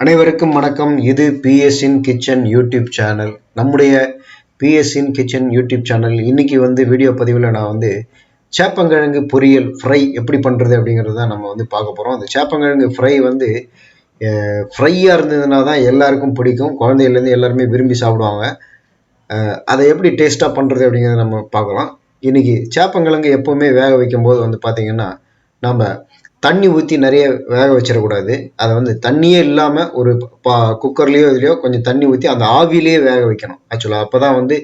அனைவருக்கும் வணக்கம். இது பிஎஸ்இன் கிச்சன் யூடியூப் சேனல் நம்முடைய பிஎஸ்இன் கிச்சன் யூடியூப் சேனல் இன்னைக்கு வந்து வீடியோ பதிவில் நான் வந்து சேப்பங்கிழங்கு பொரியல் ஃப்ரை எப்படி பண்ணுறது அப்படிங்கிறத நம்ம வந்து பார்க்க போகிறோம் அந்த சேப்பங்கிழங்கு ஃப்ரை வந்து ஃப்ரையாக இருந்ததுனா தான் எல்லாருக்கும் பிடிக்கும். குழந்தையிலேருந்து எல்லாருமே விரும்பி சாப்பிடுவாங்க. அதை எப்படி டேஸ்ட்டாக பண்ணுறது அப்படிங்கிறத நம்ம பார்க்கலாம். இன்றைக்கி சேப்பங்கிழங்கு எப்போவுமே வேக வைக்கும்போது வந்து பார்த்திங்கன்னா நம்ம தண்ணி ஊற்றி நிறைய வேக வச்சிடக்கூடாது. அதை வந்து தண்ணியே இல்லாமல் ஒரு பா குக்கர்லேயோ இதுலையோ கொஞ்சம் தண்ணி ஊற்றி அந்த ஆவிலேயே வேக வைக்கணும். ஆக்சுவலாக அப்போ தான் வந்து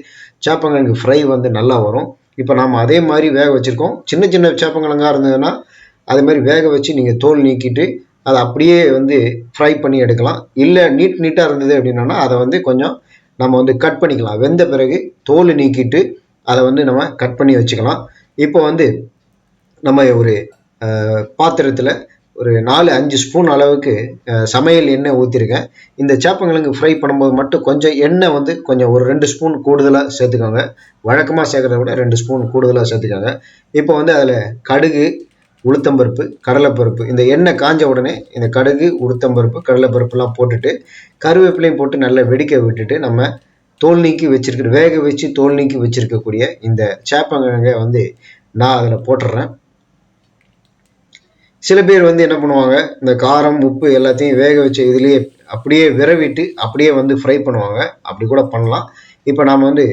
சேப்பங்கிழங்கு ஃப்ரை வந்து நல்லா வரும். இப்போ நாம் அதே மாதிரி வேக வச்சுருக்கோம். சின்ன சின்ன சேப்பங்கிழங்கா இருந்ததுன்னா அதே மாதிரி வேக வச்சு நீங்கள் தோல் நீக்கிட்டு அதை அப்படியே வந்து ஃப்ரை பண்ணி எடுக்கலாம். இல்லை நீட் நீட்டாக இருந்தது அப்படின்னா அதை வந்து கொஞ்சம் நம்ம வந்து கட் பண்ணிக்கலாம். வெந்த பிறகு தோல் நீக்கிட்டு அதை வந்து நம்ம கட் பண்ணி வச்சுக்கலாம். இப்போ வந்து நம்ம ஒரு பாத்திரத்தில் ஒரு நாலு அஞ்சு ஸ்பூன் அளவுக்கு சமையல் எண்ணெய் ஊற்றிருக்கேன் இந்த சேப்பங்கிழங்கு ஃப்ரை பண்ணும்போது மட்டும் கொஞ்சம் எண்ணெய் வந்து கொஞ்சம் ஒரு ரெண்டு ஸ்பூன் கூடுதலாக சேர்த்துக்கோங்க. வழக்கமாக சேர்க்குறத விட ரெண்டு ஸ்பூன் கூடுதலாக சேர்த்துக்கோங்க. இப்போ வந்து அதில் கடுகு உளுத்தம்பருப்பு கடலைப்பருப்பு இந்த எண்ணெய் காஞ்ச உடனே இந்த கடுகு உளுத்தம்பருப்பு கடலைப்பருப்புலாம் போட்டுட்டு கருவேப்பிலையும் போட்டு நல்லா வெடிக்க விட்டுட்டு நம்ம தோல் நீக்கி வச்சிருக்கிற வேக வச்சு தோல் நீக்கி வச்சிருக்கக்கூடிய இந்த சேப்பங்கிழங்கை வந்து நான் அதில் போட்டுடுறேன் சில பேர் வந்து என்ன பண்ணுவாங்க இந்த காரம் உப்பு எல்லாத்தையும் வேக வச்ச இதுலேயே அப்படியே விரவிட்டு அப்படியே வந்து ஃப்ரை பண்ணுவாங்க. அப்படி கூட பண்ணலாம். இப்போ நாம் வந்து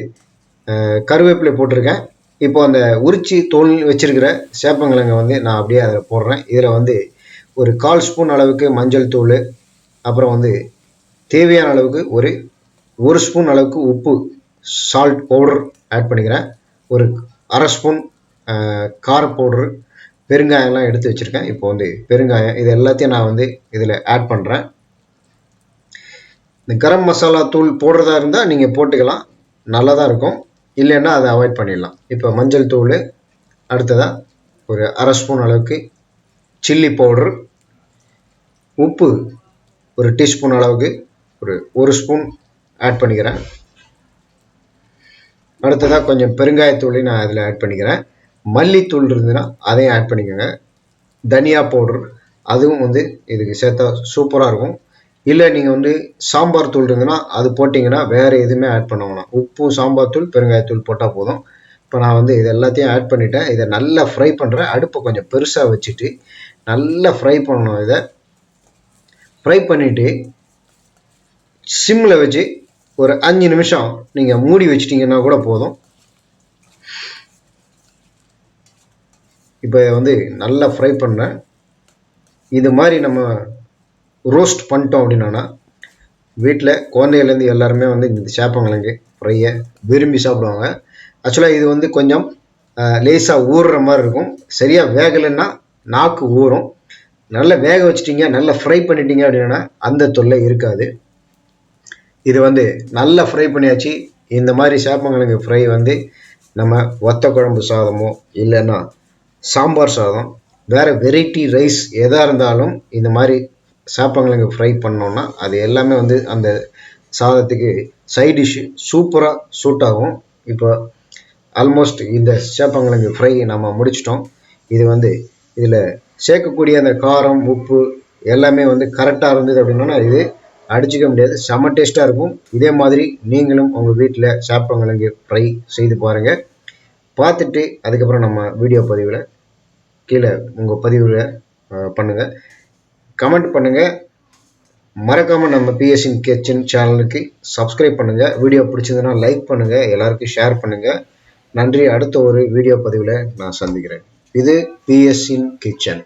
கருவேப்பிலை போட்டிருக்கேன். இப்போ அந்த உரிச்சி தோல் வச்சிருக்கிற சேப்பங்கிழங்கை வந்து நான் அப்படியே அதில் போடுறேன். இதில் வந்து ஒரு கால் ஸ்பூன் அளவுக்கு மஞ்சள் தூள் அப்புறம் வந்து தேவையான அளவுக்கு ஒரு ஒரு ஸ்பூன் அளவுக்கு உப்பு சால்ட் பவுடர் ஆட் பண்ணிக்கிறேன். ஒரு அரை ஸ்பூன் கார பவுடரு பெருங்காயம்லாம் எடுத்து வச்சுருக்கேன். இப்போ வந்து பெருங்காயம் இது எல்லாத்தையும் நான் வந்து இதில் ஆட் பண்ணுறேன் இந்த கரம் மசாலா தூள் போடுறதா இருந்தால் நீங்கள் போட்டுக்கலாம். நல்லா தான் இருக்கும். இல்லைன்னா அதை அவாய்ட் பண்ணிடலாம். இப்போ மஞ்சள் தூள் அடுத்ததாக ஒரு அரை ஸ்பூன் அளவுக்கு சில்லி பவுடர் உப்பு ஒரு டீஸ்பூன் அளவுக்கு ஒரு ஒரு ஸ்பூன் ஆட் பண்ணிக்கிறேன். அடுத்ததாக கொஞ்சம் பெருங்காயத்தூளையும் நான் அதில் ஆட் பண்ணிக்கிறேன். மல்லித்தூள் இருந்ததுன்னா அதையும் ஆட் பண்ணிக்கோங்க. தனியா பவுடர் அதுவும் வந்து இதுக்கு சேர்த்தா சூப்பராக இருக்கும். இல்லை நீங்கள் வந்து சாம்பார் தூள் இருந்ததுன்னா அது போட்டிங்கன்னா வேறு எதுவுமே ஆட் பண்ண வேணாம். உப்பு சாம்பார் தூள் பெருங்காயத்தூள் போட்டால் போதும். இப்போ நான் வந்து இது எல்லாத்தையும் ஆட் பண்ணிட்டேன். இதை நல்லா ஃப்ரை பண்ணுறேன் அடுப்பை கொஞ்சம் பெருசாக வச்சுட்டு நல்லா ஃப்ரை பண்ணணும் இதை. ஃப்ரை பண்ணிவிட்டு சிம்மில் வச்சு ஒரு அஞ்சு நிமிஷம் நீங்கள் மூடி வச்சிட்டிங்கன்னா கூட போதும். இப்போ வந்து நல்லா ஃப்ரை பண்ணேன் இது மாதிரி நம்ம ரோஸ்ட் பண்ணிட்டோம் அப்படின்னா வீட்டில் குழந்தைகள்லேருந்து எல்லாருமே வந்து இந்த சேப்பங்கிழங்கு ஃப்ரையை விரும்பி சாப்பிடுவாங்க. ஆக்சுவலாக இது வந்து கொஞ்சம் லேசாக ஊறுற மாதிரி இருக்கும். சரியாக வேகலைன்னா நாக்கு ஊறும். நல்லா வேக வச்சிட்டிங்க நல்லா ஃப்ரை பண்ணிட்டீங்க அப்படின்னா அந்த தொல்லை இருக்காது. இது வந்து நல்லா ஃப்ரை பண்ணியாச்சு. இந்த மாதிரி சேப்பங்கிழங்கு ஃப்ரை வந்து நம்ம வத்த குழம்பு சாதமோ இல்லைன்னா சாம்பார் சாதம் வேறு வெரைட்டி ரைஸ் எதாக இருந்தாலும் இந்த மாதிரி சேப்பங்கிழங்கு ஃப்ரை பண்ணோன்னா அது எல்லாமே வந்து அந்த சாதத்துக்கு சைட் டிஷ்ஷு சூப்பராக சூட் ஆகும். இப்போ ஆல்மோஸ்ட் இந்த சேப்பங்கிழங்கு ஃப்ரை நம்ம முடிச்சிட்டோம். இது வந்து இதில் சேர்க்கக்கூடிய அந்த காரம் உப்பு எல்லாமே வந்து கரெக்டாக இருந்தது அப்படின்னா இது அடிச்சுக்க முடியாது. செம்ம டேஸ்ட்டாக இருக்கும். இதே மாதிரி நீங்களும் உங்கள் வீட்டில் சேப்பங்கிழங்கு ஃப்ரை செய்து பாருங்கள் பார்த்துட்டு அதுக்கப்புறம் நம்ம வீடியோ பதிவில் கீழே உங்கள் பதிவில் பண்ணுங்கள் கமெண்ட் பண்ணுங்கள் மறக்காமல் நம்ம பிஎஸ்சின் கிச்சன் சேனலுக்கு சப்ஸ்கிரைப் பண்ணுங்கள் வீடியோ பிடிச்சதுன்னா லைக் பண்ணுங்கள் எல்லாருக்கும் ஷேர் பண்ணுங்கள் நன்றி. அடுத்த ஒரு வீடியோ பதிவில் நான் சந்திக்கிறேன். இது பிஎஸ்சின் கிச்சன்